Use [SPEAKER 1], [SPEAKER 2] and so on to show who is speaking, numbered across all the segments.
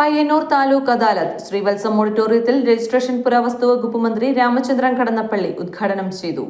[SPEAKER 1] പയ്യന്നൂർ താലൂക്ക് അദാലത്ത് ശ്രീവത്സം ഓഡിറ്റോറിയത്തിൽ രജിസ്ട്രേഷൻ പുരാവസ്തു വകുപ്പ് മന്ത്രി രാമചന്ദ്രൻ കടന്നപ്പള്ളി ഉദ്ഘാടനം ചെയ്തു.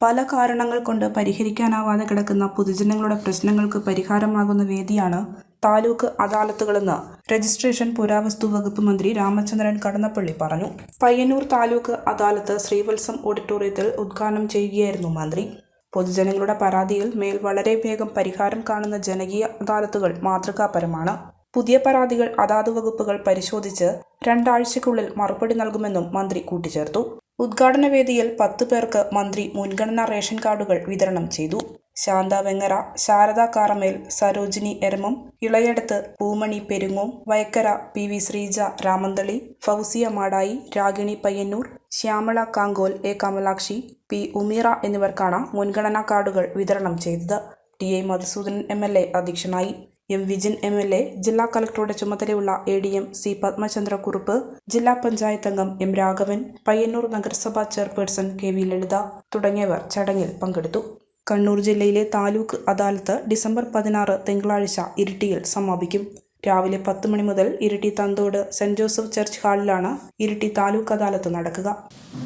[SPEAKER 2] പല കാരണങ്ങൾ കൊണ്ട് പരിഹരിക്കാനാവാതെ കിടക്കുന്ന പൊതുജനങ്ങളുടെ പ്രശ്നങ്ങൾക്ക് പരിഹാരമാകുന്ന വേദിയാണ് താലൂക്ക് അദാലത്തുകളെന്ന് രജിസ്ട്രേഷൻ പുരാവസ്തു വകുപ്പ് മന്ത്രി രാമചന്ദ്രൻ കടന്നപ്പള്ളി പറഞ്ഞു. പയ്യന്നൂർ താലൂക്ക് അദാലത്ത് ശ്രീവത്സം ഓഡിറ്റോറിയത്തിൽ ഉദ്ഘാടനം ചെയ്യുകയായിരുന്നു മന്ത്രി. പൊതുജനങ്ങളുടെ പരാതിയിൽ മേൽ വളരെ വേഗം പരിഹാരം കാണുന്ന ജനകീയ അദാലത്തുകൾ മാതൃകാപരമാണ്. പുതിയ പരാതികൾ അതാത് വകുപ്പുകൾ പരിശോധിച്ച് രണ്ടാഴ്ചയ്ക്കുള്ളിൽ മറുപടി നൽകുമെന്നും മന്ത്രി കൂട്ടിച്ചേർത്തു. ഉദ്ഘാടന വേദിയിൽ പത്ത് പേർക്ക് മന്ത്രി മുൻഗണനാ റേഷൻ കാർഡുകൾ വിതരണം ചെയ്തു. Shantha Vengara Sharada Karamel Sarojini Eramam Elayadath Poomani Perungome Vayakkara P V Sreeja Ramanthali Fousiya Madayi Ragini Payyanur Shyamala Kankol A Kamalakshi P Umeera എന്നിവർക്കാണ് മുൻഗണനാ കാർഡുകൾ വിതരണം ചെയ്തത്. T A Madhusoodanan M L A അധ്യക്ഷനായി. M Vijin M L A ജില്ലാ കളക്ടറുടെ ചുമതലയുള്ള A D M C Padmachandra Kurup ജില്ലാ പഞ്ചായത്ത് അംഗം എം രാഘവൻ പയ്യന്നൂർ നഗരസഭാ ചെയർപേഴ്സൺ കെ വി ലളിത തുടങ്ങിയവർ ചടങ്ങിൽ പങ്കെടുത്തു. കണ്ണൂർ ജില്ലയിലെ താലൂക്ക് അദാലത്ത് ഡിസംബർ പതിനാറ് തിങ്കളാഴ്ച ഇരിട്ടിയിൽ സമാപിക്കും. രാവിലെ പത്ത് മണി മുതൽ Iritty Thanthode saint Joseph church ഹാളിലാണ് Iritty taluk adalat നടക്കുക.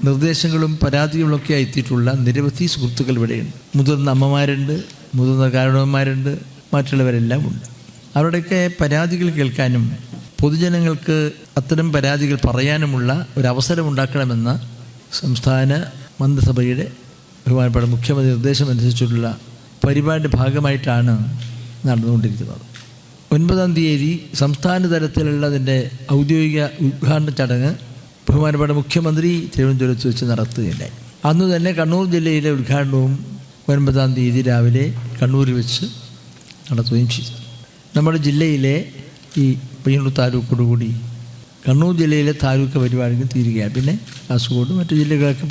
[SPEAKER 3] നിർദ്ദേശങ്ങളും പരാതികളൊക്കെ എത്തിയിട്ടുള്ള നിരവധി സുഹൃത്തുക്കൾ ഇവിടെയുണ്ട്. മുതിർന്ന അമ്മമാരുണ്ട് മുതിർന്ന കാരണവന്മാരുണ്ട് മറ്റുള്ളവരെല്ലാം ഉണ്ട്. അവരുടെയൊക്കെ പരാതികൾ കേൾക്കാനും പൊതുജനങ്ങൾക്ക് അത്തരം പരാതികൾ പറയാനുമുള്ള ഒരു അവസരം ഉണ്ടാക്കണമെന്ന സംസ്ഥാന മന്ത്രിസഭയുടെ ബഹുമാനപ്പെട്ട മുഖ്യമന്ത്രി നിർദ്ദേശമനുസരിച്ചുള്ള പരിപാടിയുടെ ഭാഗമായിട്ടാണ് നടന്നുകൊണ്ടിരിക്കുന്നത്. ഒൻപതാം തീയതി സംസ്ഥാന തലത്തിലുള്ള അതിന്റെ ഔദ്യോഗിക ഉദ്ഘാടന ചടങ്ങ് ബഹുമാനപ്പെട്ട മുഖ്യമന്ത്രി തിരുവനന്തപുരത്ത് വെച്ച് നടത്തുകയുണ്ടായി. അന്ന് തന്നെ കണ്ണൂർ ജില്ലയിലെ ഉദ്ഘാടനവും ഒൻപതാം തീയതി രാവിലെ കണ്ണൂരിൽ വെച്ച് നടത്തുകയും ചെയ്തു. നമ്മുടെ ജില്ലയിലെ ഈ പയ്യന്നൂർ താലൂക്കോടുകൂടി കണ്ണൂർ ജില്ലയിലെ താലൂക്ക് പരിപാടികൾ തീരുകയാണ്. പിന്നെ കാസർഗോഡ് മറ്റു ജില്ലകളൊക്കെ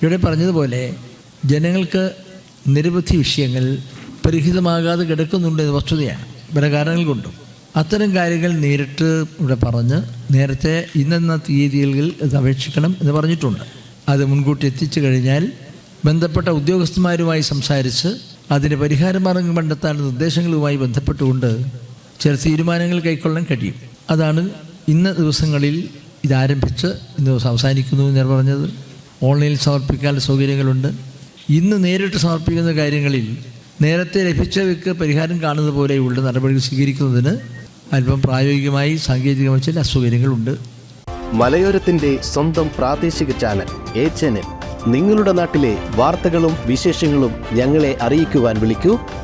[SPEAKER 3] ഇവിടെ പറഞ്ഞതുപോലെ ജനങ്ങൾക്ക് നിരവധി വിഷയങ്ങൾ പരിഹിതമാകാതെ കിടക്കുന്നുണ്ട് എന്ന വസ്തുതയാണ്. പല കാരണങ്ങൾ കൊണ്ടും അത്തരം കാര്യങ്ങൾ നേരിട്ട് ഇവിടെ പറഞ്ഞ് നേരത്തെ ഇന്നെന്ന തീയതികളിൽ ഇത് അപേക്ഷിക്കണം എന്ന് പറഞ്ഞിട്ടുണ്ട്. അത് മുൻകൂട്ടി എത്തിച്ചു കഴിഞ്ഞാൽ ബന്ധപ്പെട്ട ഉദ്യോഗസ്ഥന്മാരുമായി സംസാരിച്ച് അതിന് പരിഹാരമാർഗം കണ്ടെത്താൻ നിർദ്ദേശങ്ങളുമായി ബന്ധപ്പെട്ടുകൊണ്ട് ചില തീരുമാനങ്ങൾ കൈക്കൊള്ളാൻ കഴിയും. അതാണ് ഇന്ന ദിവസങ്ങളിൽ ഇതാരംഭിച്ച് ഇന്ന് ദിവസം അവസാനിക്കുന്നു എന്ന് ഞാൻ പറഞ്ഞത്. ഓൺലൈനിൽ സമർപ്പിക്കാനുള്ള സൗകര്യങ്ങളുണ്ട്. ഇന്ന് നേരിട്ട് സമർപ്പിക്കുന്ന കാര്യങ്ങളിൽ നേരത്തെ ലഭിച്ചവയ്ക്ക് പരിഹാരം കാണുന്നത് പോലെയുള്ള നടപടികൾ സ്വീകരിക്കുന്നതിന് അല്പം പ്രായോഗികമായി സാങ്കേതികമായി ചില അസൗകര്യങ്ങളുണ്ട്.
[SPEAKER 4] മലയോരത്തിന്റെ സ്വന്തം പ്രാദേശിക ചാനൽ എ ചാനൽ. നിങ്ങളുടെ നാട്ടിലെ വാർത്തകളും വിശേഷങ്ങളും ഞങ്ങളെ അറിയിക്കുവാൻ വിളിക്കൂ.